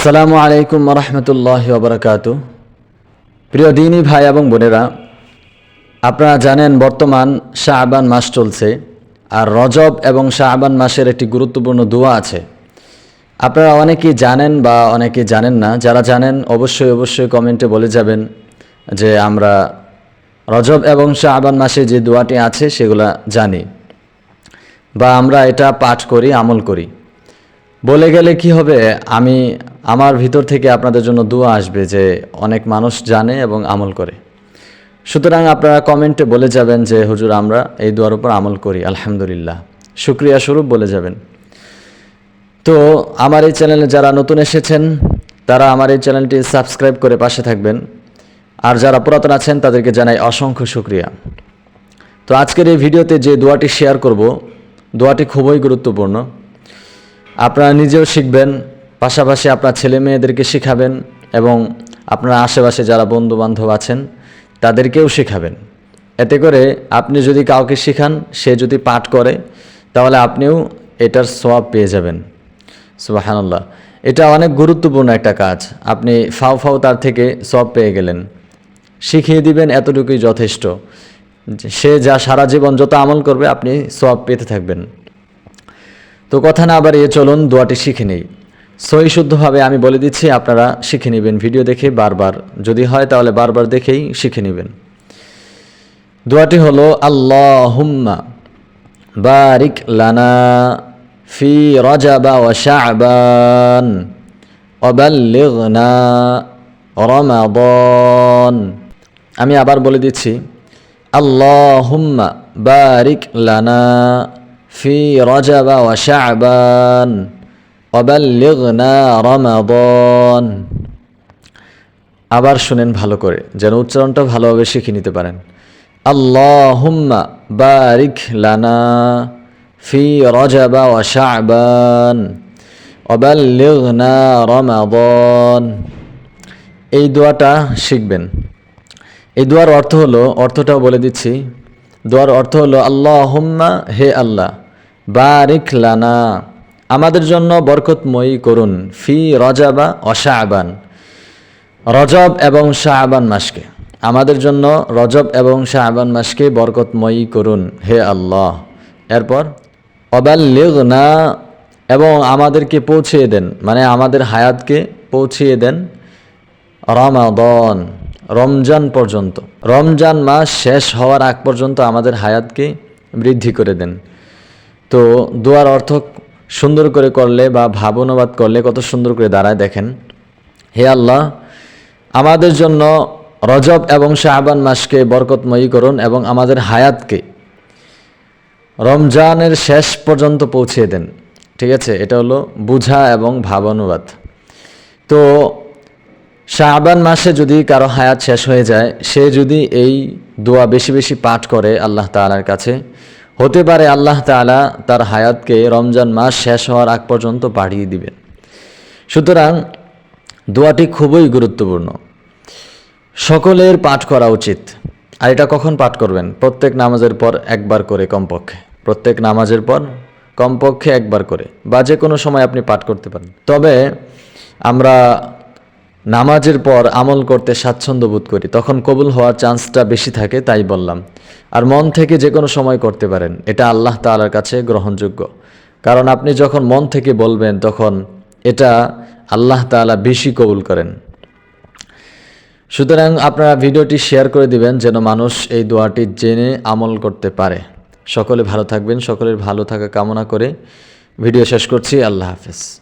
আসসালামু আলাইকুম রহমতুল্লাহ ওবরাকাত প্রিয় দিনী ভাই এবং বোনেরা, আপনারা জানেন বর্তমান শাহবান মাস চলছে আর রজব এবং শাহবান মাসের একটি গুরুত্বপূর্ণ দোয়া আছে। আপনারা অনেকেই জানেন বা অনেকে জানেন না, যারা জানেন অবশ্যই অবশ্যই কমেন্টে বলে যাবেন যে আমরা রজব এবং শাহবান মাসে যে দোয়াটি আছে সেগুলা জানি বা আমরা এটা পাঠ করি, আমল করি। বলে গেলে কি হবে? আমি আমার ভিতর থেকে আপনাদের জন্য দোয়া আসবে যে অনেক মানুষ জানে এবং আমল করে। সুতরাং আপনারা কমেন্টে বলে যাবেন যে, হুজুর, আমরা এই দোয়ার উপর আমল করি, আলহামদুলিল্লাহ। শুক্রিয়া স্বরূপ বলে যাবেন। তো আমার এই চ্যানেলে যারা নতুন এসেছেন, তারা আমার এই চ্যানেলটি সাবস্ক্রাইব করে পাশে থাকবেন। আর যারা পুরাতন আছেন, তাদেরকে জানাই অসংখ্য শুক্রিয়া। তো আজকের এই ভিডিওতে যে দোয়াটি শেয়ার করব, দোয়াটি খুবই গুরুত্বপূর্ণ। আপনারা নিজেও শিখবেন, পাশাপাশি আপনার ছেলে মেয়েদেরকে শেখাবেন এবং আপনার আশেপাশে যারা বন্ধু বান্ধব আছেন, তাদেরকেও শেখাবেন। এতে করে আপনি যদি কাউকে শেখান, সে যদি পাঠ করে, তাহলে আপনিও এটার সোয়াব পেয়ে যাবেন। সুবাহান্লাহ এটা অনেক গুরুত্বপূর্ণ একটা কাজ। আপনি ফাও ফাও তার থেকে সব পেয়ে গেলেন। শিখিয়ে দিবেন এতটুকুই যথেষ্ট। সে যা সারা জীবন যত আমল করবে, আপনি সব পেতে থাকবেন। তো কথা না আবার এ চলুন দোয়াটি শিখে নেই। সই শুদ্ধভাবে আমি বলে দিচ্ছি, আপনারা শিখে নেবেন ভিডিও দেখে বারবার। যদি হয় তাহলে বারবার দেখেই শিখে নেবেন। দোয়াটি হলো আল্লাহ হুম্মা বারিক লানা ফি রজাবা ও শাবান অবাল্লিগনা রমাদন। আমি আবার বলে দিচ্ছি আল্লাহ হুম্মা বারিক লানা রজাবা ও শাবান অবাল্লিগনা রমাদন। আবার শুনেন ভালো করে, যেন উচ্চারণটা ভালোভাবে শিখে নিতে পারেন। আল্লাহুম্মা বারিক লানা ফি রজাবা ওয়া শাবান অবাল্লিগনা রমাদন। এই দোয়াটা শিখবেন। এই দোয়ার অর্থ হলো, অর্থটাও বলে দিচ্ছি দোয়ার অর্থ হলো, আল্লাহুম্মা, হে আল্লাহ, বারিক লানা, আমাদের জন্য বরকতময়ী করুন, ফি রজাবা অশাবান রজব এবং শাহবান মাসকে, আমাদের জন্য রজব এবং শাহবান মাসকে বরকতময়ী করুন, হে আল্লাহ। এরপর অবাল্লিগ না এবং আমাদেরকে পৌঁছিয়ে দেন মানে আমাদের হায়াতকে পৌঁছিয়ে দেন রমাদন। রমজান পর্যন্ত। রমজান মাস শেষ হওয়ার আগ পর্যন্ত আমাদের হায়াতকে বৃদ্ধি করে দেন। তো দোয়ার অর্থ সুন্দর করে করলে বা ভাব অনুবাদ করলে কত সুন্দর করে দাঁড়ায় দেখেন। হে আল্লাহ, আমাদের জন্য রজব এবং শাহবান মাসকে বরকতময়ী করুন এবং আমাদের হায়াতকে রমজানের শেষ পর্যন্ত পৌঁছে দেন। ঠিক আছে, এটা হলো বুঝা এবং ভাবানুবাদ। তো শাহবান মাসে যদি কারও হায়াত শেষ হয়ে যায়, সে যদি এই দোয়া বেশি বেশি পাঠ করে আল্লাহ তালার কাছে, হতে পারে আল্লাহ তালা তার হায়াতকে রমজান মাস শেষ হওয়ার আগ পর্যন্ত বাড়িয়ে দিবেন। সুতরাং দোয়াটি খুবই গুরুত্বপূর্ণ। সকলের পাঠ করা উচিত। আর এটা কখন পাঠ করবেন? প্রত্যেক নামাজের পর একবার করে কমপক্ষে। প্রত্যেক নামাজের পর কমপক্ষে একবার করে। বা যে কোনো সময় আপনি পাঠ করতে পারেন। তবে আমরা নামাজের পর আমল করতে স্বাচ্ছন্দ্য বোধ করি। তখন কবুল হওয়ার চান্সটা বেশি থাকে, তাই বললাম। আর মন থেকে যে কোনো সময় করতে পারেন, এটা আল্লাহ তালার কাছে গ্রহণযোগ্য। কারণ আপনি যখন মন থেকে বলবেন, তখন এটা আল্লাহ তালা বেশি কবুল করেন। সুতরাং আপনারা ভিডিওটি শেয়ার করে দিবেন, যেন মানুষ এই দোয়াটি জেনে আমল করতে পারে। সকলে ভালো থাকবেন, সকলের ভালো থাকা কামনা করে ভিডিও শেষ করছি। আল্লাহ হাফেজ।